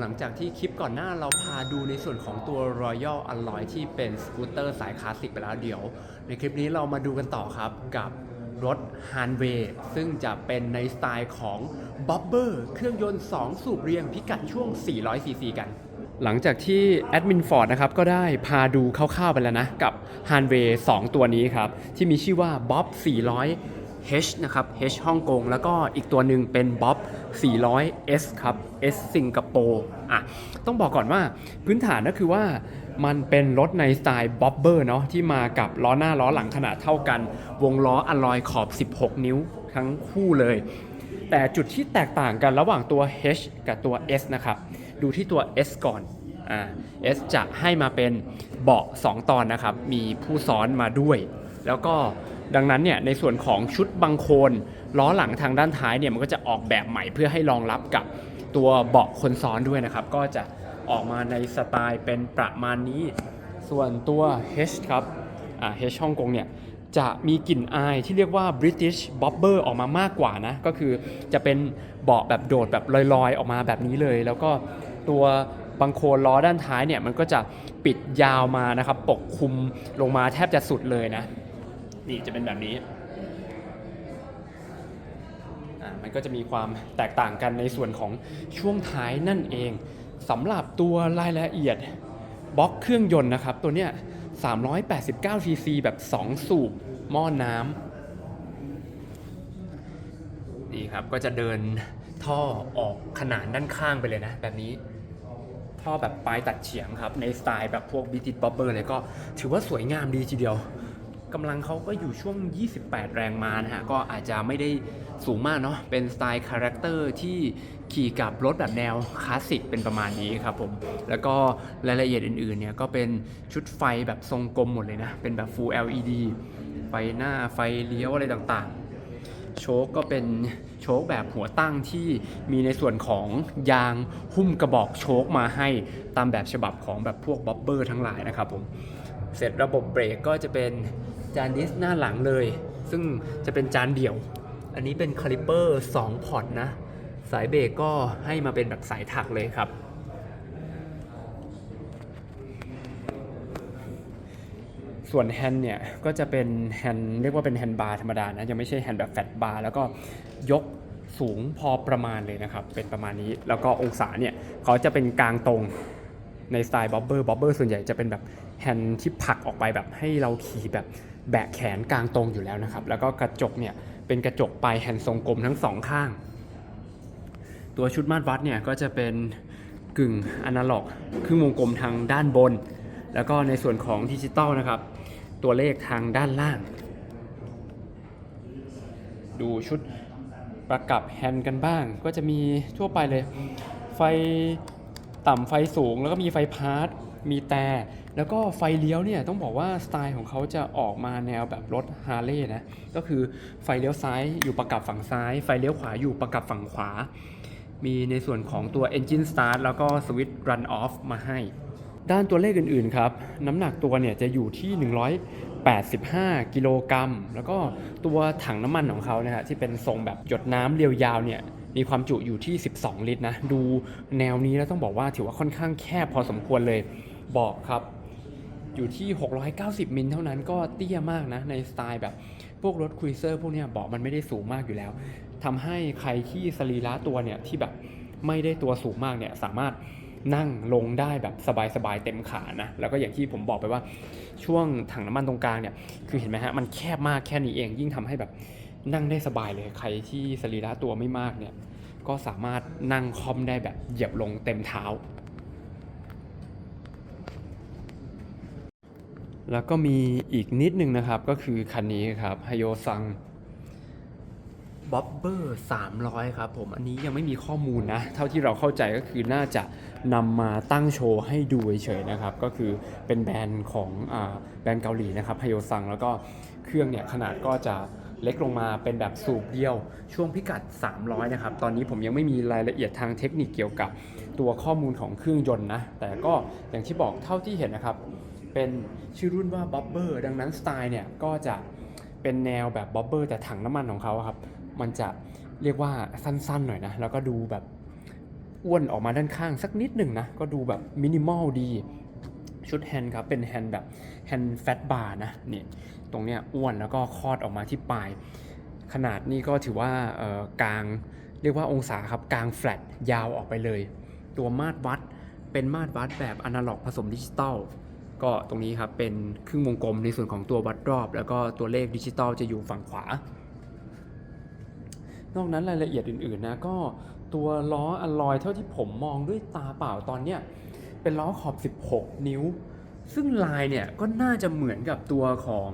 หลังจากที่คลิปก่อนหน้าเราพาดูในส่วนของตัว Royal Alloy ที่เป็นสกูตเตอร์สายคลาสสิกไปแล้วเดี๋ยว ในคลิปนี้เรามาดูกันต่อครับกับรถ h a n w a y ซึ่งจะเป็นในสไตล์ของ b o b b e r เครื่องยนต์ 2 สูบเรียงพิกัดช่วง 400 ซีซีกัน หลังจากที่แอดมินฟอร์ดนะครับก็ได้พาดูคร่าวๆไปแล้วนะ กับ h a n w a y 2 ตัวนี้ครับ ที่มีชื่อว่า Bob 400 H นะครับ H ฮ่องกง แล้วก็อีกตัวหนึ่งเป็น Bob 400 S ครับ S สิงคโปร์อะต้องบอกก่อนว่าพื้นฐานก็คือว่ามันเป็นรถในสไตล์บ๊อบเบอร์เนาะที่มากับล้อหน้าล้อหลังขนาดเท่ากัน วงล้ออะลอยขอบ 16 นิ้วทั้งคู่เลย แต่จุดที่แตกต่างกันระหว่างตัว H กับตัว S นะครับ ดูที่ตัว S ก่อนอ่า S จะให้มาเป็นเบาะ 2 ตอนนะครับ มีผู้ซ้อนมาด้วย แล้วก็ ดังนั้นเนี่ยในส่วนของชุดบังโคนล้อหลังทางด้านท้ายเนี่ยมันก็จะออกแบบใหม่เพื่อให้รองรับกับตัวเบาะคนซ้อนด้วยนะครับ ก็จะออกมาในสไตล์เป็นประมาณนี้ ส่วนตัว H ครับอ่า H ฮ่องกงเนี่ยจะมีกลิ่นอายที่เรียกว่า British Bobber ออกมามากกว่านะ ก็คือจะเป็นเบาะแบบโดดแบบลอยๆ ออกมาแบบนี้เลย แล้วก็ตัวบังโคนล้อด้านท้ายเนี่ยมันก็จะปิดยาวมานะครับปกคลุมลงมาแทบจะสุดเลยนะ นี่จะเป็นแบบนี้อะมันก็จะมีความแตกต่างกันในส่วนของช่วงท้ายนั่นเองสำหรับตัวรายละเอียดบล็อกเครื่องยนต์นะครับ ตัวเนี้ย389 cc แบบ 2 สูบหม้อน้ำนี่ครับก็จะเดินท่อออกขนานด้านข้างไปเลยนะ แบบนี้ ท่อแบบปลายตัดเฉียงครับ ในสไตล์แบบพวกบิติ b บ๊อบเบอร์เลยก็ถือว่าสวยงามดีทีเดียว กำลังเขาก็อยู่ช่วง 28 แรงม้านะฮะ ก็อาจจะไม่ได้สูงมากเนาะ เป็นสไตล์คาแรคเตอร์ที่ขี่กับรถแบบแนวคลาสสิกเป็นประมาณนี้ครับผม แล้วก็รายละเอียดอื่นๆเนี่ยก็เป็นชุดไฟแบบทรงกลมหมดเลยนะ เป็นแบบ Full LED ไฟหน้าไฟเลี้ยวอะไรต่างๆ โชคก็เป็นโชคแบบหัวตั้งที่มีในส่วนของยางหุ้มกระบอกโชคมาให้ตามแบบฉบับของแบบพวกบ๊อบเบอร์ทั้งหลายนะครับผม เสร็จระบบเบรกก็จะเป็น จานดิสหน้าหลังเลย ซึ่งจะเป็นจานเดี่ยว อันนี้เป็นคาลิเปอร์2พอร์ตนะ สายเบรกก็ให้มาเป็นแบบสายถักเลยครับ ส่วนแฮนด์เนี่ย ก็จะเป็นแฮนด์เรียกว่าเป็นแฮนด์บาร์ธรรมดานะยังไม่ใช่แฮนด์แบบแฟตบาร์แล้วก็ยกสูงพอประมาณเลยนะครับ เป็นประมาณนี้แล้วก็องศาเนี่ยเขาจะเป็นกลางตรงในสไตล์บ๊อบเบอร์บ๊อบเบอร์ส่วนใหญ่จะเป็นแบบแฮนด์ที่ผลักออกไปแบบให้เราขี่แบบ แบกแขนกลางตรงอยู่แล้วนะครับ แล้วก็กระจกเนี่ยเป็นกระจกปลายแฮนด์ทรงกลมทั้งสองข้าง ตัวชุดมาตรวัดเนี่ยก็จะเป็นกึ่งอนาล็อกครึ่งวงกลมทางด้านบน แล้วก็ในส่วนของดิจิตอลนะครับ ตัวเลขทางด้านล่าง ดูชุดประกับแฮนด์กันบ้าง ก็จะมีทั่วไปเลย ไฟต่ำไฟสูงแล้วก็มีไฟพาร์ทมีแต่ แล้วก็ไฟเลี้ยวเนี่ยต้องบอกว่าสไตล์ของเขาจะออกมาแนวแบบรถฮาร์เลย์นะ ก็คือไฟเลี้ยวซ้ายอยู่ประกับฝั่งซ้าย ไฟเลี้ยวขวาอยู่ประกับฝั่งขวา มีในส่วนของตัว Engine Start แล้วก็สวิตช์ Run Off มาให้ ด้านตัวเลขอื่นๆครับ น้ำหนักตัวเนี่ยจะอยู่ที่ 185 กิโลกรัม แล้วก็ตัวถังน้ำมันของเขานะฮะที่เป็นทรงแบบหยดน้ำเรียวยาวเนี่ยมีความจุอยู่ที่ 12 ลิตรนะ ดูแนวนี้แล้วต้องบอกว่าถือว่าค่อนข้างแคบพอสมควรเลยบอกครับ อยู่ที่ 690 มิลเท่านั้นก็เตี้ยมากนะ ในสไตล์แบบพวกรถคุยเซอร์พวกเนี้ยเบอกมันไม่ได้สูงมากอยู่แล้วทำให้ใครที่สรีระตัวเนี่ยที่แบบไม่ได้ตัวสูงมากเนี่ยสามารถนั่งลงได้แบบสบายๆเต็มขานะ แล้วก็อย่างที่ผมบอกไปว่าช่วงถังน้ำมันตรงกลางเนี่ยคือเห็นไหมฮะมันแคบมากแค่นี้เองยิ่งทำให้แบบนั่งได้สบายเลยใครที่สรีระตัวไม่มากเนี่ยก็สามารถนั่งคอมได้แบบเหยียบลงเต็มเท้า แล้วก็มีอีกนิดนึงนะครับก็คือคันนี้ครับฮ y โยซังบ๊อบเบอร์300 ครับผมอันนี้ยังไม่มีข้อมูลนะ เท่าที่เราเข้าใจก็คือน่าจะนำมาตั้งโชว์ให้ดูเฉยๆนะครับ ก็คือเป็นแบรนด์ของอาแบรนด์เกาหลีนะครับฮ y โยซังแล้วก็เครื่องเนี่ยขนาดก็จะเล็กลงมาเป็นแบบสูบเดียว ช่วงพิกัด 300 นะครับ ตอนนี้ผมยังไม่มีรายละเอียดทางเทคนิคเกี่ยวกับตัวข้อมูลของเครื่องยนต์นะ แต่ก็อย่างที่บอกเท่าที่เห็นนะครับ เป็นชื่อรุ่นว่า Bobber ดังนั้นสไตล์เนี่ยก็จะเป็นแนวแบบ Bobber แต่ถังน้ำมันของเขาครับ มันจะเรียกว่าสั้นๆหน่อยนะ แล้วก็ดูแบบอ้วนออกมาด้านข้างสักนิดหนึ่งนะ ก็ดูแบบมินิมอลดี ชุดแฮนด์ครับเป็นแฮนด์แบบแฮนด์แฟตบาร์นะนี่ตรงเนี้ยอ้วนแล้วก็คลอดออกมาที่ปลาย ขนาดนี้ก็ถือว่าเอ่อกลางเรียกว่าองศาครับกลางแฟลตยาวออกไปเลย ตัวมาตรวัดเป็นมาตรวัดแบบอนาล็อกผสมดิจิตอล ก็ตรงนี้ครับเป็นครึ่งวงกลมในส่วนของตัววัดรอบ แล้วก็ตัวเลขดิจิตอลจะอยู่ฝั่งขวา นอกนั้นรายละเอียดอื่นๆนะก็ตัวล้ออลลอยเท่าที่ผมมองด้วยตาเปล่าตอนเนี้ยเป็นล้อขอบ 16 นิ้ว ซึ่งลายเนี่ยก็น่าจะเหมือนกับตัวของ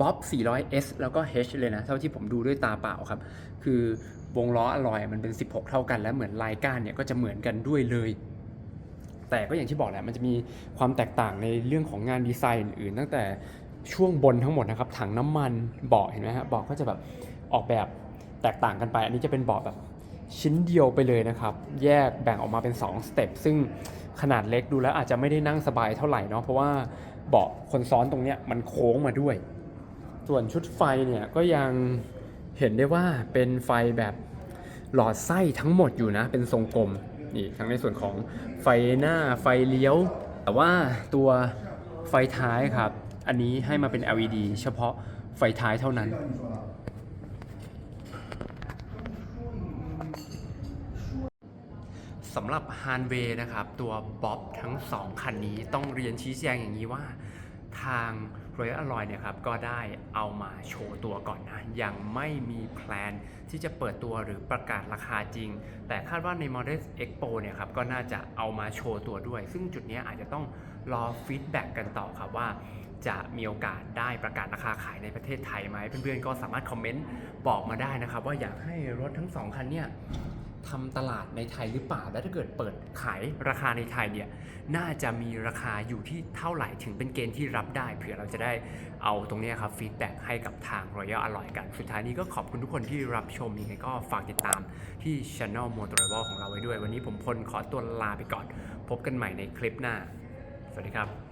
Bob 400S แล้วก็ H เลยนะเท่าที่ผมดูด้วยตาเปล่าครับ คือวงล้ออลลอยมันเป็น 16 เท่ากันและเหมือนลายก้านเนี่ยก็จะเหมือนกันด้วยเลย แต่ก็อย่างที่บอกแหละมันจะมีความแตกต่างในเรื่องของงานดีไซน์อื่นๆตั้งแต่ช่วงบนทั้งหมดนะครับถังน้ำมันเบาะเห็นไหมฮะเบาะก็จะแบบออกแบบแตกต่างกันไป อันนี้จะเป็นเบาะแบบชิ้นเดียวไปเลยนะครับ แยกแบ่งออกมาเป็น2สเต็ปซึ่งขนาดเล็กดูแล้วอาจจะไม่ได้นั่งสบายเท่าไหร่เนาะเพราะว่าเบาะคนซ้อนตรงเนี้ยมันโค้งมาด้วย ส่วนชุดไฟเนี่ยก็ยังเห็นได้ว่าเป็นไฟแบบหลอดไส้ทั้งหมดอยู่นะ เป็นทรงกลม นี่ทั้งในส่วนของไฟหน้าไฟเลี้ยว แต่ว่าตัวไฟท้ายครับ อันนี้ให้มาเป็น LED เฉพาะไฟท้ายเท่านั้นสำหรับ h a n w a y นะครับ ตัวบ๊อบทั้ง 2 คันนี้ต้องเรียนชี้แจงอย่างนี้ว่า ทาง Royal Alloy เนี่ยครับก็ได้เอามาโชว์ตัวก่อนนะ ยังไม่มีแพลนที่จะเปิดตัวหรือประกาศราคาจริง แต่คาดว่าใน Model Expo เนี่ยครับก็น่าจะเอามาโชว์ตัวด้วย ซึ่งจุดนี้อาจจะต้องรอฟีดแบ็กกันต่อครับว่าจะมีโอกาสได้ประกาศราคาขายในประเทศไทยไหมเพื่อนๆก็สามารถคอมเมนต์บอกมาได้นะครับ ว่าอยากให้รถทั้งสองคันเนี่ย ทำตลาดในไทยหรือเปล่า และถ้าเกิดเปิดขายราคาในไทยเนี่ย น่าจะมีราคาอยู่ที่เท่าไหร่ถึงเป็นเกณฑ์ที่รับได้ เผื่อเราจะได้เอาตรงนี้ครับฟีดแบ็กให้กับทาง Royal อร่อยกัน สุดท้ายนี้ก็ขอบคุณทุกคนที่รับชมยังไงก็ฝากติดตามที่ Channel m o t o r i v a l ของเราไว้ด้วย วันนี้ผมพลขอตัวลาไปก่อน พบกันใหม่ในคลิปหน้า สวัสดีครับ